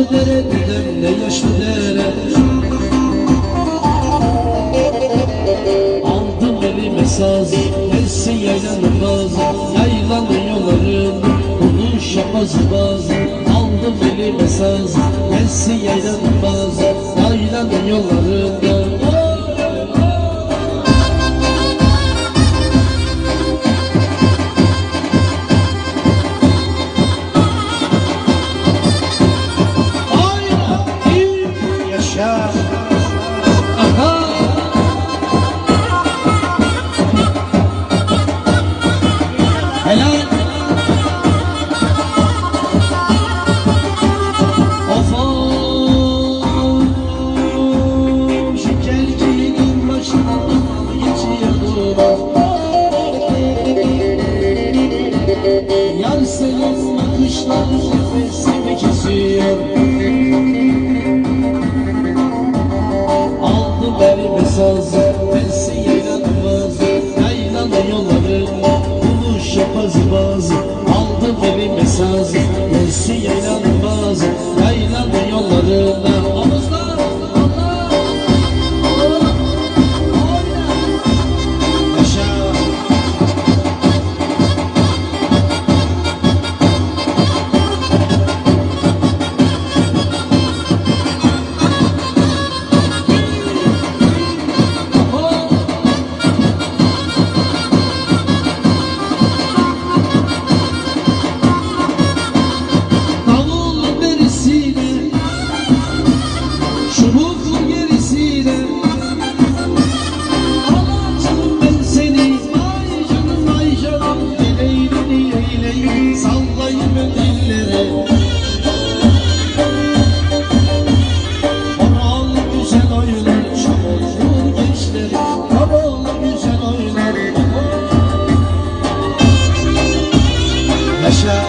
Yaşlı dere dedem ne yaşlı dere. Aldım elime saz Gelsin yaylanın bazı Yaylanın yolların Konuşamaz bazı Aldım elime saz Gelsin yaylanın bazı Yaylanın yollarında nefesimi kesiyor pressure.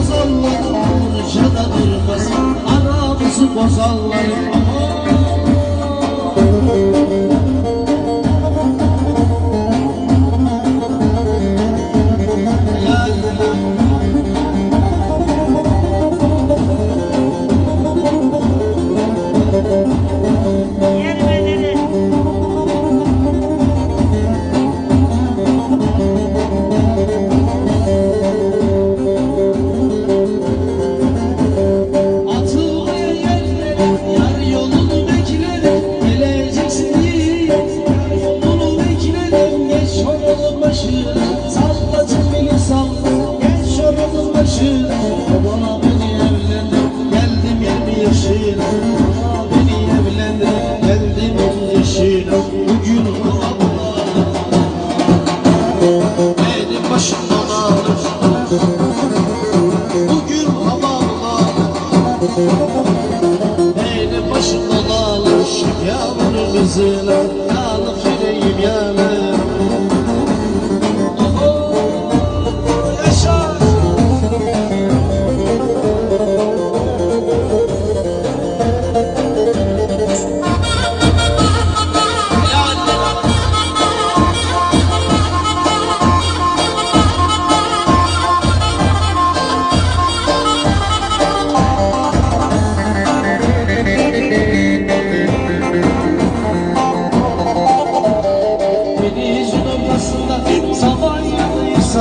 Bozanlar Aramızı bozanlar oranın başına Salla çepini salla Geç oranın başına Bana beni evlendir. Geldim yirmi yaşına Bana beni evlendir. Geldim on yaşına Bugün Allah Benim başımdan ağrır Bugün havalar Benim başımdan ağrır Yağmurun hızıyla Yanıp yüreğim yanar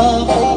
Oh.